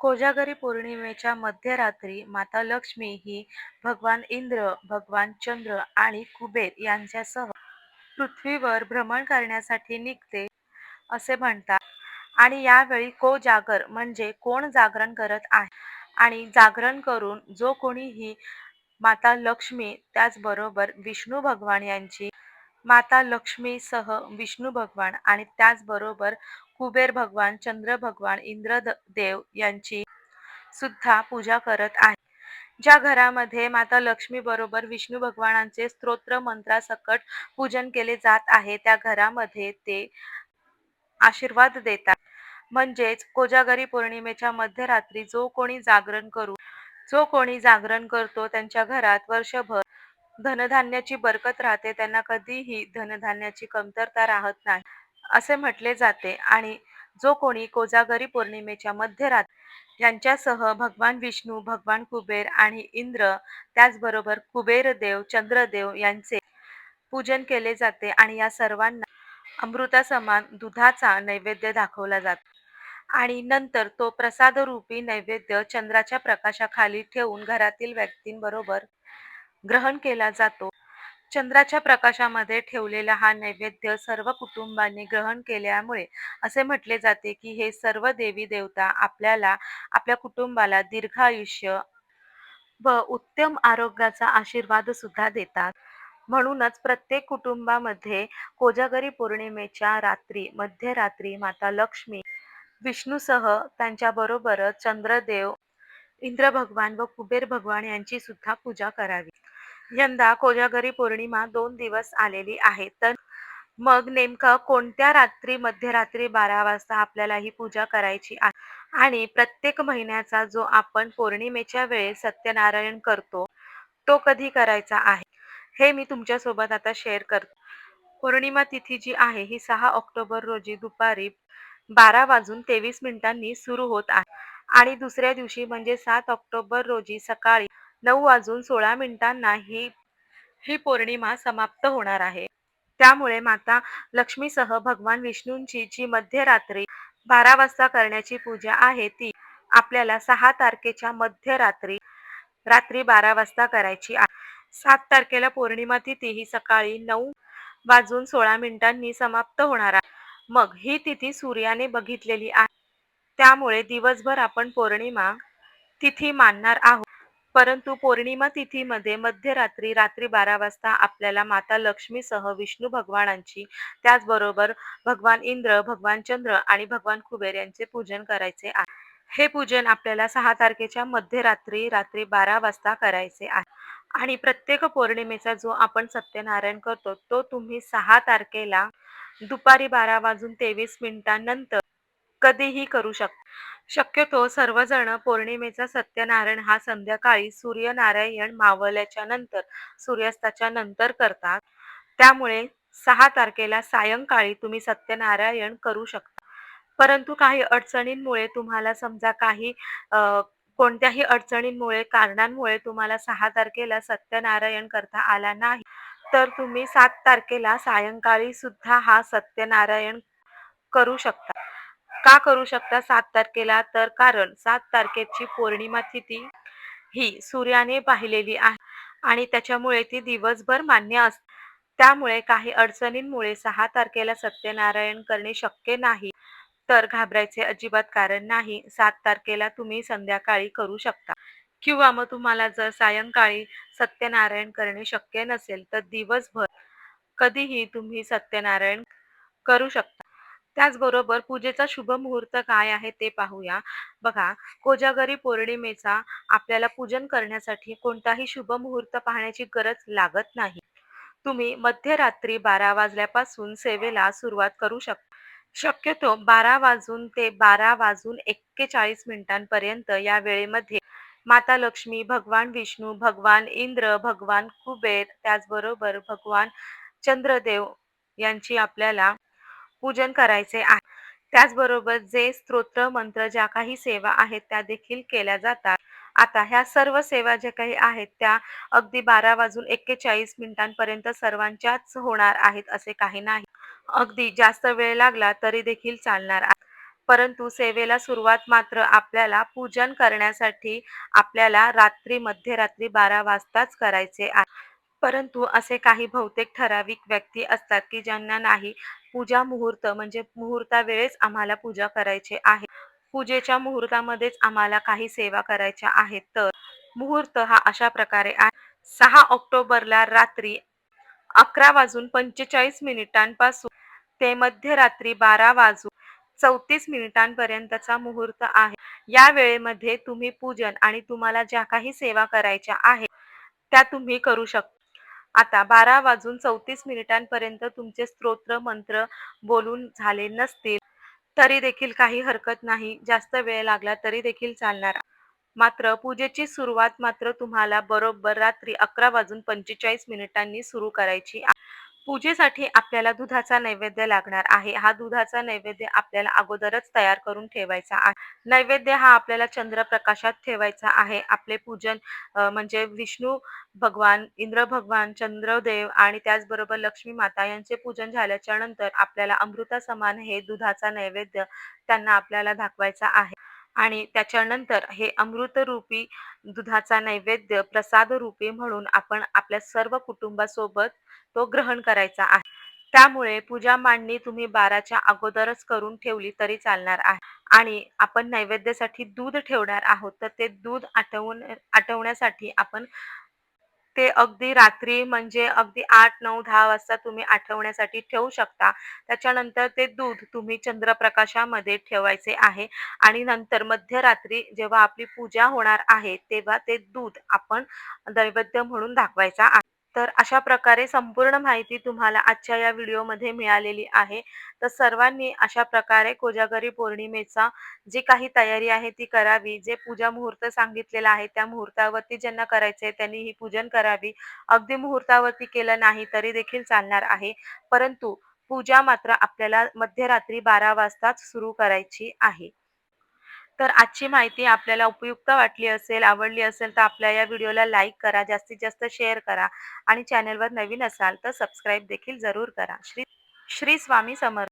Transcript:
कोजागरी पौर्णिमेच्या मध्यरात्री माता लक्ष्मी ही भगवान इंद्र, भगवान चंद्र आणि कुबेर यांच्यासह पृथ्वीवर भ्रमण करण्यासाठी निघते असे म्हणतात. आणि यावेळी कोजागर म्हणजे कोण जागरण करत आहे आणि जागरण करून जो कोणी ही माता लक्ष्मी त्याचबरोबर विष्णू भगवान यांची माता लक्ष्मीसह विष्णू भगवान आणि त्याचबरोबर कुबेर भगवान, चंद्र भगवान, इंद्र देव यांची सुद्धा पूजा करत आहे. ज्या घरामध्ये माता लक्ष्मी बरोबर विष्णू भगवानांचे स्तोत्र मंत्रासकट पूजन केले जात आहे त्या घरामध्ये ते आशीर्वाद देतात. म्हणजेच कोजागरी पौर्णिमेच्या मध्यरात्री जो कोणी जागरण करू जो कोणी जागरण करतो त्यांच्या घरात वर्षभर धनधान्याची बरकत राहते त्यांना कधीही धनधान्याची कमतरता राहत नाही असे म्हटले जाते आणि जो कोणी कोजागरी पौर्णिमेच्या मध्यरात्री यांच्यासह भगवान विष्णू भगवान कुबेर आणि इंद्र त्याचबरोबर कुबेर देव चंद्रदेव यांचे पूजन केले जाते आणि या सर्वांना अमृतासमान दुधाचा नैवेद्य दाखवला जातो आणि नंतर तो प्रसादरूपी नैवेद्य चंद्राच्या प्रकाशाखाली ठेवून घरातील व्यक्तींबरोबर ग्रहण केला जातो. चंद्राच्या प्रकाशामध्ये ठेवलेला हा नैवेद्य सर्व कुटुंबांनी ग्रहण केल्यामुळे असे म्हटले जाते की हे सर्व देवी देवता आपल्याला आपल्या कुटुंबाला दीर्घ आयुष्य व उत्तम आरोग्याचा आशीर्वाद सुद्धा देतात. म्हणूनच प्रत्येक कुटुंबामध्ये कोजागरी पौर्णिमेच्या रात्री मध्यरात्री माता लक्ष्मी विष्णूसह त्यांच्याबरोबरच चंद्रदेव इंद्र भगवान व कुबेर भगवान यांची सुद्धा पूजा करावी. यंदा कोजागरी पौर्णिमा दोन दिवस आलेली आहे. तर मग नेमकं कोणत्या रात्री मध्यरात्री बारा वाजता आपल्याला ही पूजा करायची आहे? आणि प्रत्येक महिन्याचा जो आपण पौर्णिमेच्या वेळेस सत्यनारायण करतो तो कधी करायचा आहे? हे मी तुमच्यासोबत आता शेअर करतो. पौर्णिमा तिथी जी आहे ही सहा ऑक्टोबर रोजी दुपारी बारा वाजून तेवीस मिनिटांनी सुरू होत आहे. आणि दुसऱ्या दिवशी म्हणजे सात ऑक्टोबर रोजी सकाळी नऊ वाजून सोळा मिनिटांना ही ही पौर्णिमा समाप्त होणार आहे. त्यामुळे माता लक्ष्मीसह भगवान विष्णूंची जी मध्यरात्री बारा वाजता करण्याची पूजा आहे ती आपल्याला सहा तारखेच्या मध्यरात्री रात्री बारा वाजता करायची आहे. सात तारखेला पौर्णिमा तिथी ही सकाळी नऊ वाजून सोळा मिनिटांनी समाप्त होणार आहे. मग ही तिथी सूर्याने बघितलेली आहे. त्यामुळे दिवसभर आपण पौर्णिमा तिथी मानणार आहोत. परंतु पौर्णिमा तिथीमध्ये मध्यरात्री रात्री बारा वाजता आपल्याला माता लक्ष्मीसह विष्णू भगवानांची त्याचबरोबर भगवान इंद्र, भगवान चंद्र आणि भगवान कुबेर यांचे पूजन करायचे आहे. हे पूजन आपल्याला सहा तारखेच्या मध्यरात्री रात्री बारा वाजता करायचे आहे. आणि प्रत्येक पौर्णिमेचा जो आपण सत्यनारायण करतो तो तुम्ही सहा तारखेला दुपारी बारा वाजून तेवीस मिनिटांनंतर कधीही करू शकता. शक्यतो सर्वजण पौर्णिमेचा सत्यनारायण हा संध्याकाळी सूर्यनारायण मावळल्याच्या नंतर सूर्यास्ताच्या नंतर करतात. त्यामुळे सहा तारखेला सायंकाळी तुम्ही सत्यनारायण करू शकता. परंतु काही अडचणींमुळे तुम्हाला समजा काही कोणत्याही अडचणींमुळे कारणांमुळे तुम्हाला सहा तारखेला सत्यनारायण करता आला नाही तर तुम्ही सात तारखेला सायंकाळी सुद्धा हा सत्यनारायण करू शकता. का करू शकता सात तारखेला तर कारण सात तारखेची पौर्णिमा तिथी ही सूर्याने पाहिलेली आहे आणि त्याच्यामुळे ती दिवसभर मान्य असते. त्यामुळे काही अडचणींमुळे सहा तारखेला सत्यनारायण करणे शक्य नाही तर घाबरायचे अजिबात कारण नाही. सात तारखेला तुम्ही संध्याकाळी करू शकता किंवा मग तुम्हाला जर सायंकाळी सत्यनारायण करणे शक्य नसेल तर दिवसभर कधीही तुम्ही सत्यनारायण करू शकता. त्याचबरोबर पूजेचा शुभ मुहूर्त काय आहे ते पाहूया. बघा कोजागरी पौर्णिमेचा आपल्याला पूजन करण्यासाठी कोणताही शुभ मुहूर्त पाहण्याची गरज लागत नाही. तुम्ही मध्यरात्री बारा वाजल्यापासून सेवेला सुरुवात करू शकता. शक्यतो बारा वाजून ते बारा वाजून एक्केचाळीस मिनिटांपर्यंत या वेळेमध्ये माता लक्ष्मी, भगवान विष्णू, भगवान इंद्र, भगवान कुबेर त्याचबरोबर भगवान चंद्रदेव यांची आपल्याला पूजन करायचे आहे. त्याचबरोबर जे स्तोत्र मंत्र ज्या काही सेवा आहेत त्या देखील केल्या जातात. आता ह्या सर्व सेवा ज्या काही आहेत त्या अगदी बारा वाजून एक्केचाळीस मिनिटांपर्यंत सर्वांच्याच होणार आहेत असे काही नाही. अगदी जास्त वेळ लागला तरी देखील चालणार आहे. परंतु सेवेला सुरुवात मात्र आपल्याला पूजन करण्यासाठी आपल्याला रात्री मध्यरात्री बारा वाजताच करायचे आहे परंतु असे काही बहुतेक ठराविक व्यक्ती असतात की ज्यांना नाही. पूजा मुहूर्त म्हणजे मुहूर्तावेळेस आम्हाला पूजा करायची आहे. पूजेच्या मुहूर्तामध्येच आम्हाला काही सेवा करायच्या आहेत. तर मुहूर्त हा अशा प्रकारे आहे. सहा ऑक्टोबरला रात्री अकरा वाजून पंचेचाळीस मिनिटांपासून ते मध्यरात्री बारा वाजून चौतीस मिनिटांपर्यंतचा मुहूर्त आहे. या वेळेमध्ये तुम्ही पूजन आणि तुम्हाला ज्या काही सेवा करायच्या आहेत त्या तुम्ही करू शकता. आता बारा वाजून चौतीस मिनिटांपर्यंत तुमचे स्तोत्र मंत्र बोलून झाले नसतील तरी देखील काही हरकत नाही. जास्त वेळ लागला तरी देखील चालणार. मात्र पूजेची सुरुवात मात्र तुम्हाला बरोबर रात्री अकरा वाजून पंचेचाळीस मिनिटांनी सुरू करायची आहे पूजेसाठी आपल्याला दुधाचा नैवेद्य लागणार आहे. हा दुधाचा नैवेद्य आपल्याला अगोदरच तयार करून ठेवायचा आहे. नैवेद्य हा आपल्याला चंद्रप्रकाशात ठेवायचा आहे. आपले पूजन अ, म्हणजे विष्णू भगवान इंद्र भगवान चंद्रदेव आणि त्याचबरोबर लक्ष्मी माता यांचे पूजन झाल्याच्यानंतर आपल्याला अमृता समान हे दुधाचा नैवेद्य त्यांना आपल्याला दाखवायचा आहे. आणि त्याच्यानंतर हे अमृतरूपी दुधाचा नैवेद्य प्रसाद रूपी म्हणून आपण आपल्या सर्व कुटुंबासोबत तो ग्रहण करायचा आहे. त्यामुळे पूजा मांडणी तुम्ही बाराच्या अगोदरच करून ठेवली तरी चालणार आहे. आणि आपण नैवेद्यासाठी दूध ठेवणार आहोत तर ते दूध आटवून आटवण्यासाठी आपण ते अगदी रात्री म्हणजे अगदी आठ नऊ दहा वाजता तुम्ही आठवण्यासाठी ठेवू शकता. त्याच्यानंतर ते दूध तुम्ही चंद्रप्रकाशामध्ये ठेवायचे आहे. आणि नंतर मध्यरात्री जेव्हा आपली पूजा होणार आहे तेव्हा ते दूध आपण नैवेद्य म्हणून दाखवायचा आहे. तर अशा प्रकारे संपूर्ण माहिती तुम्हाला आजच्या या व्हिडिओमध्ये मिळालेली आहे. तर सर्वांनी अशा प्रकारे कोजागरी पौर्णिमेचा जी काही तयारी आहे ती करावी. जे पूजा मुहूर्त सांगितलेला आहे त्या मुहूर्तावरती ज्यांना करायचे त्यांनी ही पूजन करावी. अगदी मुहूर्तावरती केलं नाही तरी देखील चालणार आहे. परंतु पूजा मात्र आपल्याला मध्यरात्री बारा वाजताच सुरू करायची आहे. तर आजची माहिती आपल्याला उपयुक्त वाटली असेल आवडली असेल तर आपल्या या व्हिडिओला लाईक करा जास्तीत जास्त शेअर करा आणि चॅनलवर नवीन असाल तर सबस्क्राईब देखील जरूर करा. श्री श्री स्वामी समर्थ